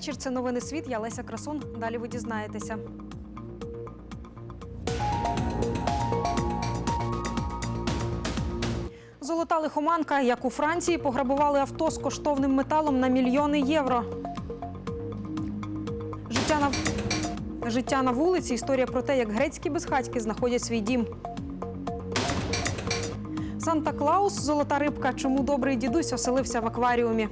вечір. Це новини світ. Я Леся Красон. Далі ви дізнаєтеся. Золота лихоманка, як у Франції, пограбували авто з коштовним металом на мільйони євро. Життя на життя на вулиці. Історія про те, як грецькі безхатьки знаходять свій дім. Санта Клаус, золота рибка. Чому добрий дідусь оселився в акваріумі?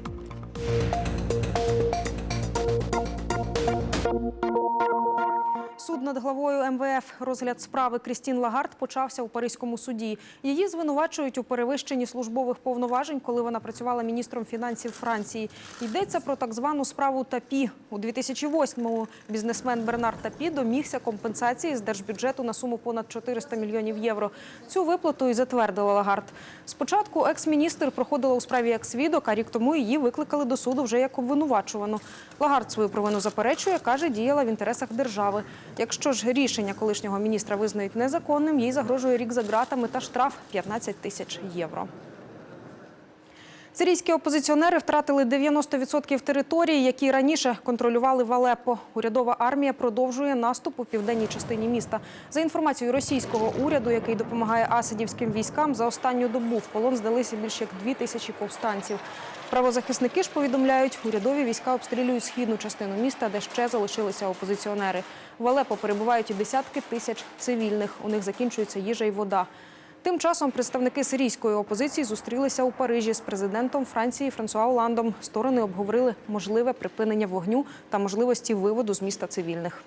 Суд над главою МВФ розгляд справи Крістін Лагард почався у Паризькому суді. Її звинувачують у перевищенні службових повноважень, коли вона працювала міністром фінансів Франції. Йдеться про так звану справу ТАПІ. У 2008-му бізнесмен Бернар Тапі домігся компенсації з держбюджету на суму понад 400 мільйонів євро. Цю виплату і затвердила Лагард. Спочатку екс-міністр проходила у справі як свідок, а рік тому її викликали до суду вже як обвинувачувану. Лагард свою провину заперечує, каже, діяла в інтересах держави. Якщо ж рішення колишнього міністра визнають незаконним, їй загрожує рік за ґратами та штраф 15 тисяч євро. Сирійські опозиціонери втратили 90% території, які раніше контролювали в Алеппо. Урядова армія продовжує наступ у південній частині міста. За інформацією російського уряду, який допомагає асадівським військам, за останню добу в полон здалися більше як дві тисячі повстанців. Правозахисники ж повідомляють, урядові війська обстрілюють східну частину міста, де ще залишилися опозиціонери. В Алеппо перебувають і десятки тисяч цивільних. У них закінчується їжа і вода. Тим часом представники сирійської опозиції зустрілися у Парижі з президентом Франції Франсуа Оландом. Сторони обговорили можливе припинення вогню та можливості виводу з міста цивільних.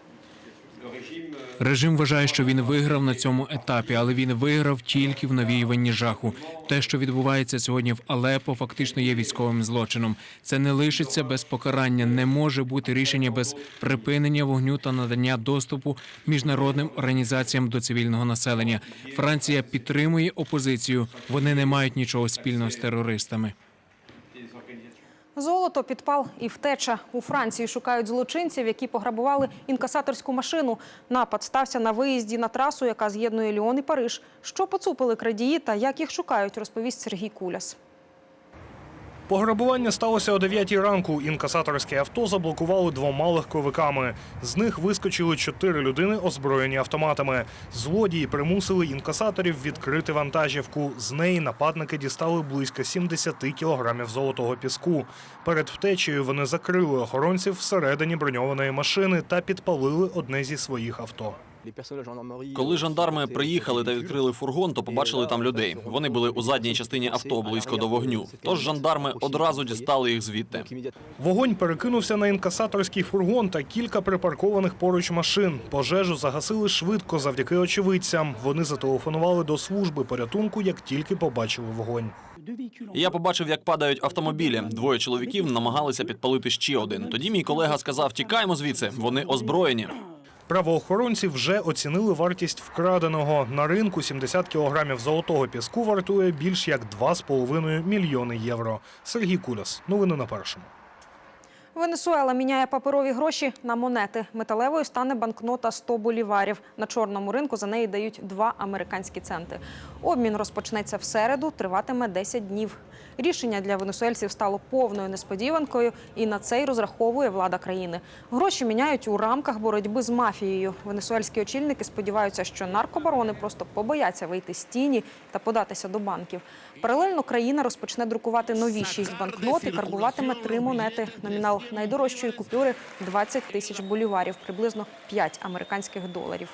Режим вважає, що він виграв на цьому етапі, але він виграв тільки в навіюванні жаху. Те, що відбувається сьогодні в Алепо, фактично є військовим злочином. Це не лишиться без покарання. Не може бути рішення без припинення вогню та надання доступу міжнародним організаціям до цивільного населення. Франція підтримує опозицію. Вони не мають нічого спільного з терористами. Золото, підпал і втеча. У Франції шукають злочинців, які пограбували інкасаторську машину. Напад стався на виїзді на трасу, яка з'єднує Ліон і Париж. Що поцупили крадії та як їх шукають, розповість Сергій Куляс. Пограбування сталося о 9 ранку. Інкасаторське авто заблокували двома легковиками. З них вискочили чотири людини, озброєні автоматами. Злодії примусили інкасаторів відкрити вантажівку. З неї нападники дістали близько 70 кілограмів золотого піску. Перед втечею вони закрили охоронців всередині броньованої машини та підпалили одне зі своїх авто. Коли жандарми приїхали та відкрили фургон, то побачили там людей. Вони були у задній частині авто близько до вогню. Тож жандарми одразу дістали їх звідти. Вогонь перекинувся на інкасаторський фургон та кілька припаркованих поруч машин. Пожежу загасили швидко завдяки очевидцям. Вони зателефонували до служби порятунку, як тільки побачили вогонь. Я побачив, як падають автомобілі. Двоє чоловіків намагалися підпалити ще один. Тоді мій колега сказав: Тікаємо звідси. Вони озброєні. Правоохоронці вже оцінили вартість вкраденого. На ринку 70 кілограмів золотого піску вартує більш як 2,5 мільйони євро. Сергій Куляс. Новини на першому. Венесуела міняє паперові гроші на монети. Металевою стане банкнота 100 боліварів. На чорному ринку за неї дають 2 американські центи. Обмін розпочнеться в середу, триватиме 10 днів. Рішення для венесуельців стало повною несподіванкою, і на це й розраховує влада країни. Гроші міняють у рамках боротьби з мафією. Венесуельські очільники сподіваються, що наркобарони просто побояться вийти з тіні та податися до банків. Паралельно країна розпочне друкувати нові шість банкнот і карбуватиме три монети. Номінал найдорожчої купюри 20 тисяч боліварів, приблизно 5 американських доларів.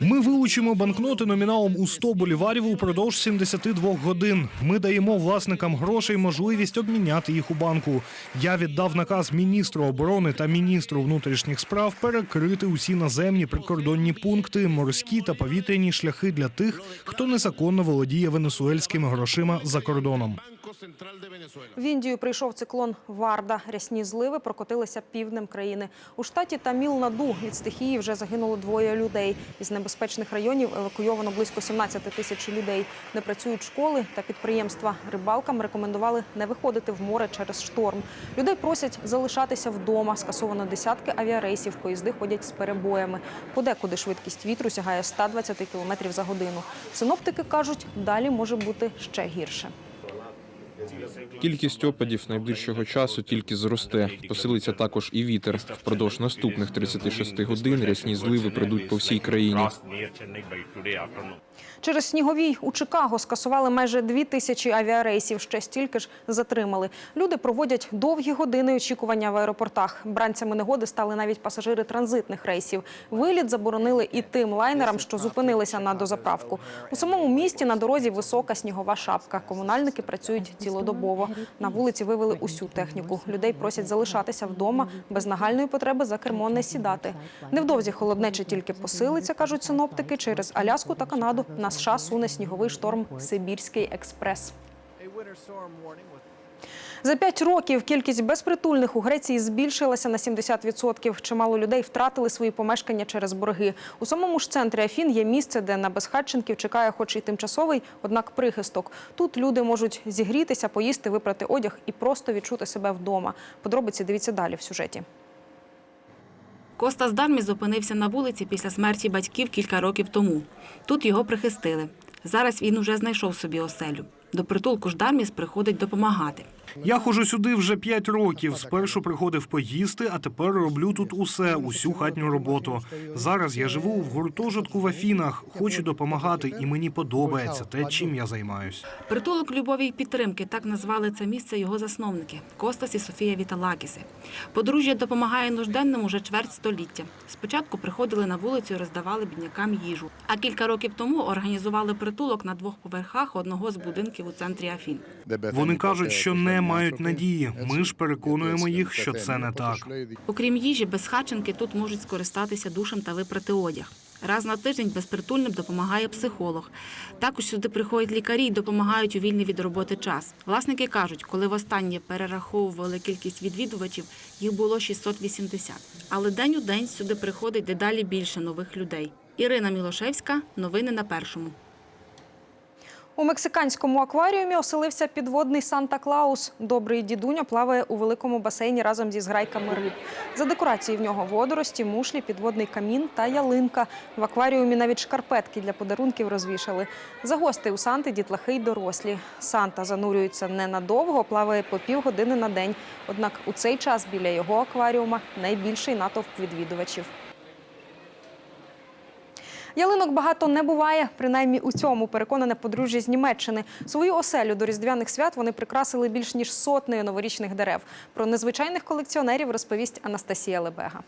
Ми вилучимо банкноти номіналом у 100 боліварів упродовж 72 годин. Ми даємо власникам грошей можливість обміняти їх у банку. Я віддав наказ міністру оборони та міністру внутрішніх справ перекрити усі наземні прикордонні пункти, морські та повітряні шляхи для тих, хто незаконно володіє венесуельськими грошима за кордоном. В Індію прийшов циклон Варда. Рясні зливи прокотилися півднем країни. У штаті Таміл-Наду від стихії вже загинуло двоє людей. Із небезпечних районів евакуйовано близько 17 тисяч людей. Не працюють школи та підприємства. Рибалкам рекомендували не виходити в море через шторм. Людей просять залишатися вдома. Скасовано десятки авіарейсів. Поїзди ходять з перебоями. Подекуди швидкість вітру сягає 120 км за годину. Синоптики кажуть, далі може бути ще гірше. Кількість опадів найближчого часу тільки зросте. Посилиться також і вітер. Впродовж наступних 36 годин рясні зливи прийдуть по всій країні. Через сніговій у Чикаго скасували майже дві тисячі авіарейсів. Ще стільки ж затримали. Люди проводять довгі години очікування в аеропортах. Бранцями негоди стали навіть пасажири транзитних рейсів. Виліт заборонили і тим лайнерам, що зупинилися на дозаправку. У самому місті на дорозі висока снігова шапка. Комунальники працюють цілодобово. На вулиці вивели усю техніку. Людей просять залишатися вдома без нагальної потреби за кермо не сідати. Невдовзі холоднече тільки посилиться, кажуть синоптики. Через Аляску та Канаду на США суне сніговий шторм Сибірський експрес. За п'ять років кількість безпритульних у Греції збільшилася на 70%. Чимало людей втратили свої помешкання через борги. У самому ж центрі Афін є місце, де на безхатченків чекає хоч і тимчасовий, однак прихисток. Тут люди можуть зігрітися, поїсти, випрати одяг і просто відчути себе вдома. Подробиці дивіться далі в сюжеті. Костас Дарміс опинився на вулиці після смерті батьків кілька років тому. Тут його прихистили. Зараз він уже знайшов собі оселю. До притулку ж Дарміс приходить допомагати. Я ходжу сюди вже 5 років. Спершу приходив поїсти, а тепер роблю тут усе, усю хатню роботу. Зараз я живу в гуртожитку в Афінах. Хочу допомагати, і мені подобається те, чим я займаюсь. Притулок любові і підтримки так назвали це місце його засновники Костас і Софія Віталакіси. Подружжя допомагає нужденним уже чверть століття. Спочатку приходили на вулицю і роздавали біднякам їжу. А кілька років тому організували притулок на двох поверхах одного з будинків у центрі Афін. Вони кажуть, що не мають надії. Ми ж переконуємо їх, що це не так. Окрім їжі, безхатченки тут можуть скористатися душем та випрати одяг. Раз на тиждень безпритульним допомагає психолог. Також сюди приходять лікарі і допомагають у вільний від роботи час. Власники кажуть, коли востаннє перераховували кількість відвідувачів, їх було 680. Але день у день сюди приходить дедалі більше нових людей. Ірина Мілошевська, новини на першому. У мексиканському акваріумі оселився підводний Санта-Клаус. Добрий дідуня плаває у великому басейні разом зі зграйками риб. За декорації в нього водорості, мушлі, підводний камін та ялинка. В акваріумі навіть шкарпетки для подарунків розвішали. За гостей у Санти дітлахи й дорослі. Санта занурюється ненадовго, плаває по півгодини на день. Однак у цей час біля його акваріума найбільший натовп відвідувачів. Ялинок багато не буває, принаймні у цьому переконане подружжя з Німеччини. Свою оселю до різдвяних свят вони прикрасили більш ніж сотнею новорічних дерев. Про незвичайних колекціонерів розповість Анастасія Лебега.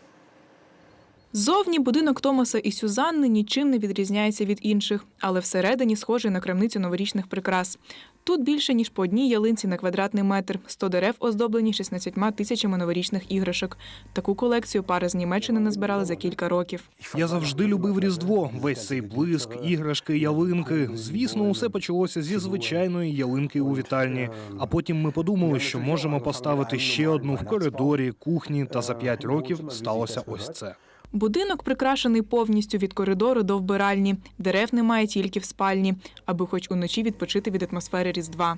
Зовні будинок Томаса і Сюзанни нічим не відрізняється від інших, але всередині схожий на крамницю новорічних прикрас. Тут більше ніж по одній ялинці на квадратний метр. 100 дерев оздоблені 16 тисячами новорічних іграшок. Таку колекцію пари з Німеччини назбирали за кілька років. Я завжди любив Різдво. Весь цей блиск, іграшки, ялинки. Звісно, усе почалося зі звичайної ялинки у вітальні. А потім ми подумали, що можемо поставити ще одну в коридорі, кухні. Та за п'ять років сталося ось це. Будинок прикрашений повністю від коридору до вбиральні. Дерев немає тільки в спальні, аби хоч уночі відпочити від атмосфери Різдва.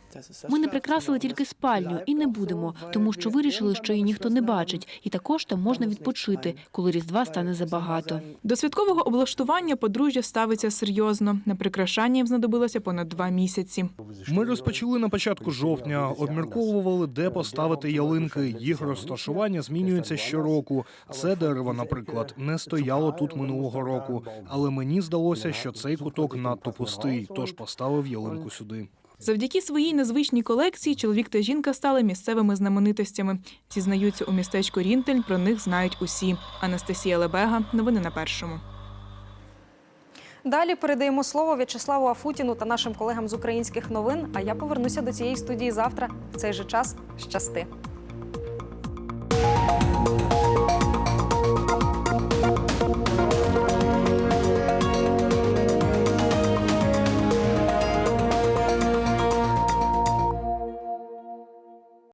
Ми не прикрасили тільки спальню і не будемо, тому що вирішили, що її ніхто не бачить, і також там можна відпочити, коли різдва стане забагато. До святкового облаштування подружжя ставиться серйозно. На прикрашання їм знадобилося понад два місяці. Ми розпочали на початку жовтня, обмірковували, де поставити ялинки. Їх розташування змінюється щороку. Це дерево, наприклад, не стояло тут минулого року, але мені здалося, що цей куток надто пустий, тож поставив ялинку сюди. Завдяки своїй незвичній колекції чоловік та жінка стали місцевими знаменитостями. Зізнаються у містечку Рінтель, про них знають усі. Анастасія Лебега, новини на першому. Далі передаємо слово В'ячеславу Афутіну та нашим колегам з українських новин. А я повернуся до цієї студії завтра в цей же час. Щасти.